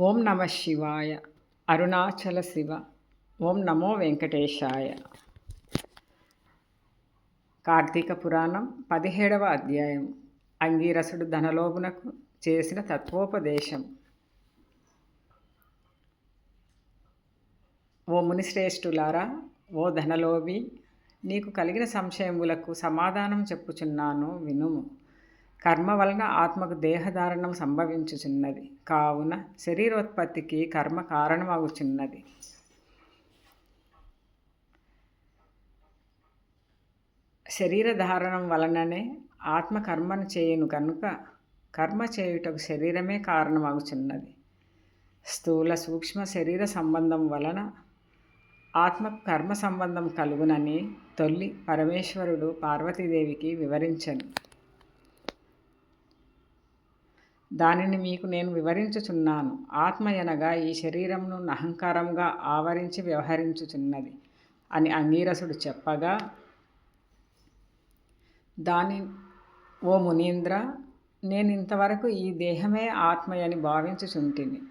ఓం నమ శివాయ. అరుణాచల శివ. ఓం నమో వెంకటేశాయ. కార్తీక పురాణం పదిహేడవ అధ్యాయం. అంగీరసుడు ధనలోభునకు చేసిన తత్వోపదేశం. ఓ మునిశ్రేష్ఠులారా ఓ ధనలోభి నీకు కలిగిన సంశయములకు సమాధానం చెప్పుచున్నాను వినుము. కర్మ వలన ఆత్మకు దేహధారణం సంభవించుచున్నది. కావున శరీరోత్పత్తికి కర్మ కారణమగుచున్నది. శరీరధారణం వలననే ఆత్మ కర్మను చేయును కనుక కర్మ చేయుటకు శరీరమే కారణమగుచున్నది. స్థూల సూక్ష్మ శరీర సంబంధం వలన ఆత్మకు కర్మ సంబంధం కలుగునని తొల్లి పరమేశ్వరుడు పార్వతీదేవికి వివరించను. దానిని మీకు నేను వివరించుచున్నాను. ఆత్మ అనగా ఈ శరీరంను అహంకారంగా ఆవరించి వ్యవహరించుచున్నది అని అంగీరసుడు చెప్పగా దాని ఓ మునీంద్ర నేను ఇంతవరకు ఈ దేహమే ఆత్మయని భావించుచుంటిని.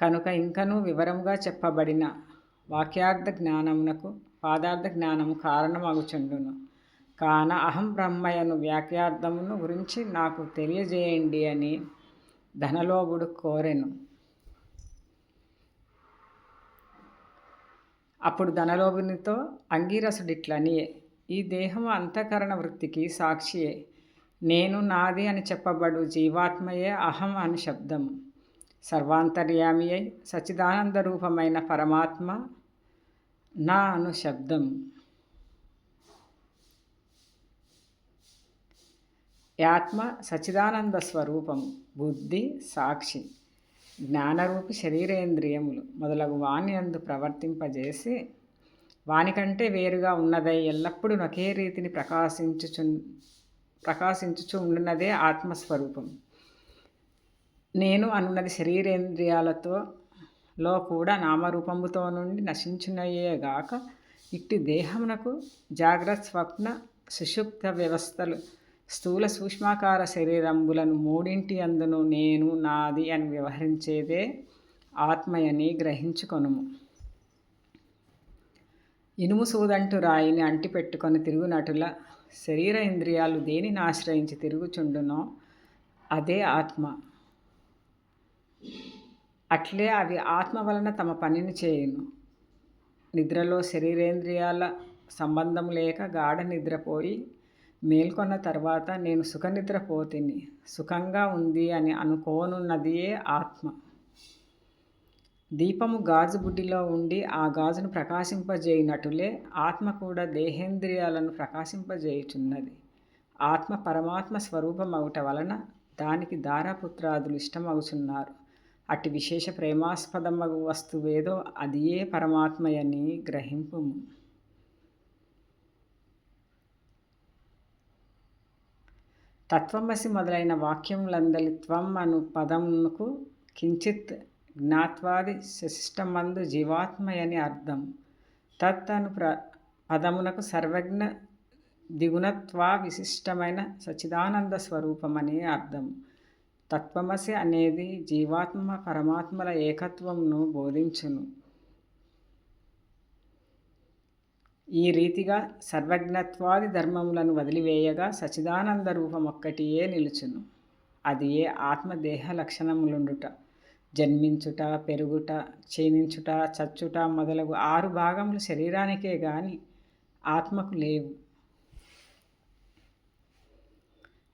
కనుక ఇంకనూ వివరముగా చెప్పబడిన వాక్యార్థ జ్ఞానమునకు పాదార్థ జ్ఞానము కారణమగుచుండును. కాన అహం బ్రహ్మయను వ్యాఖ్యార్థమును గురించి నాకు తెలియజేయండి అని ధనలోభుడు కోరెను. అప్పుడు ధనలోభునితో అంగీరసుడిట్లని ఈ దేహం అంతఃకరణ వృత్తికి సాక్షియే నేను నాది అని చెప్పబడు జీవాత్మయే అహం అని శబ్దం సర్వాంతర్యామి అయి సచిదానంద రూపమైన పరమాత్మ నా అను శబ్దం ఆత్మ సచిదానంద స్వరూపం బుద్ధి సాక్షి జ్ఞానరూపి శరీరేంద్రియములు మొదలగు వాణి అందు ప్రవర్తింపజేసి వానికంటే వేరుగా ఉన్నదై ఎల్లప్పుడూ ఒకే రీతిని ప్రకాశించుచు ప్రకాశించుచు ఉండున్నదే ఆత్మస్వరూపం. నేను అనున్నది శరీరేంద్రియాలతో లో కూడా నామరూపముతో నుండి నశించునయ్యేగాక ఇట్టి దేహమునకు జాగ్రత్త స్వప్న సుషుప్త వ్యవస్థలు స్థూల సూక్ష్మాకార శరీరంబులను మూడింటి అందును నేను నాది అని వ్యవహరించేదే ఆత్మయని గ్రహించుకొనుము. ఇనుము సూదంటు రాయిని అంటిపెట్టుకొని తిరుగునటుల శరీర ఇంద్రియాలు దేనిని ఆశ్రయించి తిరుగుచుండునో అదే ఆత్మ. అట్లే అవి ఆత్మ వలన తమ పనిని చేయును. నిద్రలో శరీరేంద్రియాల సంబంధం లేక గాఢ నిద్రపోయి మేల్కొన్న తర్వాత నేను సుఖనిద్రపోతిని. సుఖంగా ఉంది అని అనుకోనున్నదియే ఆత్మ. దీపము గాజు బుడ్డిలో ఉండి ఆ గాజును ప్రకాశింపజేయునటులే ఆత్మ కూడా దేహేంద్రియాలను ప్రకాశింపజేయుచున్నది. ఆత్మ పరమాత్మ స్వరూపమవుట వలన దానికి దారాపుత్రాదులు ఇష్టమవుచున్నారు. అట్టి విశేష ప్రేమాస్పదమగు వస్తువేదో అదియే పరమాత్మయని గ్రహింపు తత్వమసి మొదలైన వాక్యములందలి త్వం అను పదమునకు కించిత్ జ్ఞాత్వాది శిష్టమందు జీవాత్మయని అర్థం. తత్ అను ప్ర పదమునకు సర్వజ్ఞ దిగుణత్వా విశిష్టమైన సచిదానంద స్వరూపమని అర్థం. తత్వమసి అనేది జీవాత్మ పరమాత్మల ఏకత్వంను బోధించును. ఈ రీతిగా సర్వజ్ఞత్వాది ధర్మములను వదిలివేయగా సచిదానంద రూపం ఒక్కటియే నిలుచును. అది ఏ ఆత్మదేహ లక్షణములుండుట. జన్మించుట పెరుగుట క్షీణించుట చచ్చుట మొదలగు ఆరు భాగములు శరీరానికే గాని ఆత్మకు లేవు.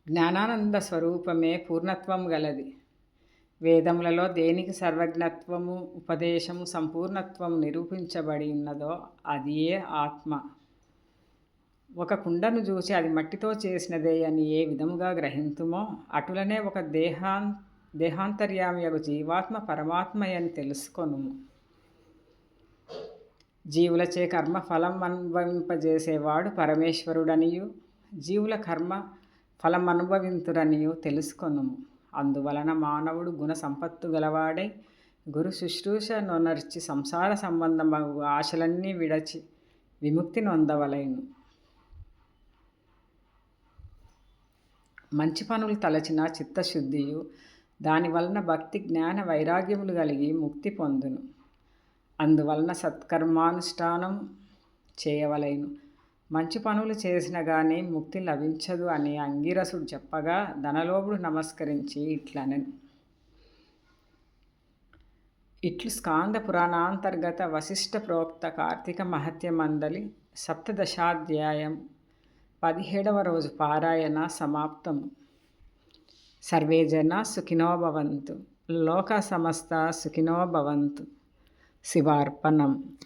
జ్ఞానానంద స్వరూపమే పూర్ణత్వం గలది. వేదములలో దేనికి సర్వజ్ఞత్వము ఉపదేశము సంపూర్ణత్వం నిరూపించబడి ఉన్నదో అది ఏ ఆత్మ. ఒక కుండను చూసి అది మట్టితో చేసినదే అని ఏ విధముగా గ్రహింతుమో అటులనే ఒక దేహాం దేహాంతర్యామియగు జీవాత్మ పరమాత్మయని తెలుసుకొను జీవులచే కర్మ ఫలం అనుభవింపజేసేవాడు పరమేశ్వరుడనియు జీవుల కర్మ ఫలం అనుభవింతురనియు తెలుసుకొనుము. అందువలన మానవుడు గుణ సంపత్తు గలవాడై గురు శుశ్రూష నొనర్చి సంసార సంబంధమగు ఆశలన్నీ విడచి విముక్తి నొందవలైను. మంచి పనులు తలచిన చిత్తశుద్ధియు దానివలన భక్తి జ్ఞాన వైరాగ్యములు కలిగి ముక్తి పొందును. అందువలన సత్కర్మానుష్ఠానం చేయవలైను. మంచి పనులు చేసిన కానీ ముక్తి లభించదు అని అంగిరసుడు చెప్పగా ధనలోభుడు నమస్కరించి ఇట్లని. ఇట్లు స్కాంద పురాణాంతర్గత వశిష్ఠ ప్రోక్త కార్తీక మహత్య మందలి సప్తదశాధ్యాయం పదిహేడవ రోజు పారాయణ సమాప్తము. సర్వే జన సుఖినో భవంతు. లోక సమస్త సుఖినో భవంతు. శివార్పణం.